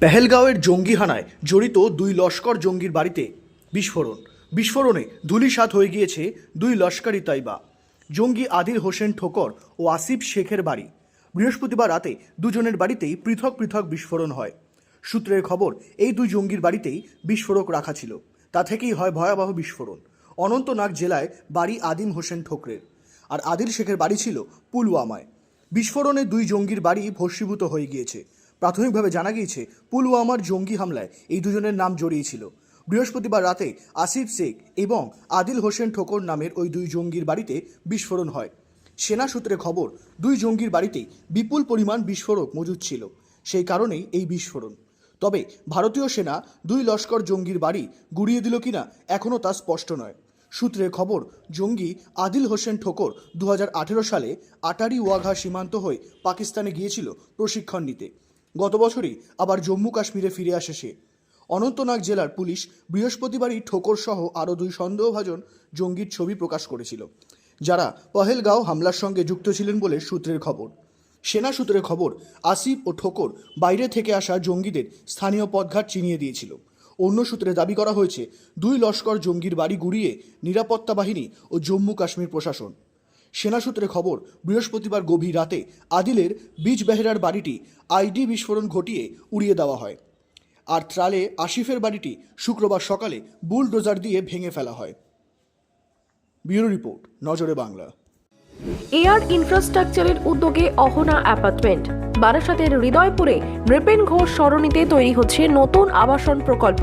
পেহেলগাঁওয়ের জঙ্গি হানায় জড়িত দুই লস্কর জঙ্গির বাড়িতে বিস্ফোরণ। বিস্ফোরণে ধূলিসাৎ হয়ে গিয়েছে দুই লস্করি তাইবা। জঙ্গি আদিল হোসেন ঠোকর ও আসিফ শেখের বাড়ি। বৃহস্পতিবার রাতে দুজনের বাড়িতেই পৃথক পৃথক বিস্ফোরণ হয়। সূত্রের খবর, এই দুই জঙ্গির বাড়িতেই বিস্ফোরক রাখা ছিল। তা থেকেই হয় ভয়াবহ বিস্ফোরণ। অনন্তনাগ জেলায় বাড়ি আদিম হোসেন ঠোকরের। আর আদিল শেখের বাড়ি ছিল পুলওয়ামায়। বিস্ফোরণে দুই জঙ্গির বাড়ি ভস্মীভূত হয়ে গিয়েছে। প্রাথমিকভাবে জানা গিয়েছে, পুলওয়ামার জঙ্গি হামলায় এই দুজনের নাম জড়িয়েছিল। বৃহস্পতিবার রাতে আসিফ শেখ এবং আদিল হোসেন ঠোকর নামের ওই দুই জঙ্গির বাড়িতে বিস্ফোরণ হয়। সেনা সূত্রে খবর, দুই জঙ্গির বাড়িতেই বিপুল পরিমাণ বিস্ফোরক মজুদ ছিল। সেই কারণেই এই বিস্ফোরণ। তবে ভারতীয় সেনা দুই লস্কর জঙ্গির বাড়ি গুড়িয়ে দিল কিনা এখনও তা স্পষ্ট নয়। সূত্রের খবর, জঙ্গি আদিল হোসেন ঠোকর দু হাজার আঠেরো সালে আটারি ওয়াঘা সীমান্ত হয়ে পাকিস্তানে গিয়েছিল প্রশিক্ষণ নিতে। গত বছরই আবার জম্মু কাশ্মীরে ফিরে আসে সে। অনন্তনাগ জেলার পুলিশ বৃহস্পতিবারই ঠোকর সহ আরও দুই সন্দেহভাজন জঙ্গির ছবি প্রকাশ করেছিল, যারা পহেলগাঁও হামলার সঙ্গে যুক্ত ছিলেন বলে সূত্রের খবর। সেনা সূত্রের খবর, আসিফ ও ঠোকর বাইরে থেকে আসা জঙ্গিদের স্থানীয় পথঘাট চিনিয়ে দিয়েছিল। অন্য সূত্রে দাবি করা হয়েছে, দুই লস্কর জঙ্গির বাড়ি গুড়িয়ে নিরাপত্তা বাহিনী ও জম্মু কাশ্মীর প্রশাসন সেনা সূত্রে খবর, বৃহস্পতিবার গভীর রাতে আদিলের বীজ বেহেরার বাড়িটি আইডি বিস্ফোরণ ঘটিয়ে উড়িয়ে দেওয়া হয়। আর ত্রালে আসিফের বাড়িটি শুক্রবার সকালে বুলডোজার দিয়ে ভেঙে ফেলা হয়। ব্যুরো রিপোর্ট, নজরে বাংলা। এয়ার ইনফ্রাস্ট্রাকচারের উদ্যোগে অহনা অ্যাপার্টমেন্ট। বারাসাতের হৃদয়পুরে নৃপেন ঘোষ সরণিতে তৈরি হচ্ছে নতুন আবাসন প্রকল্প।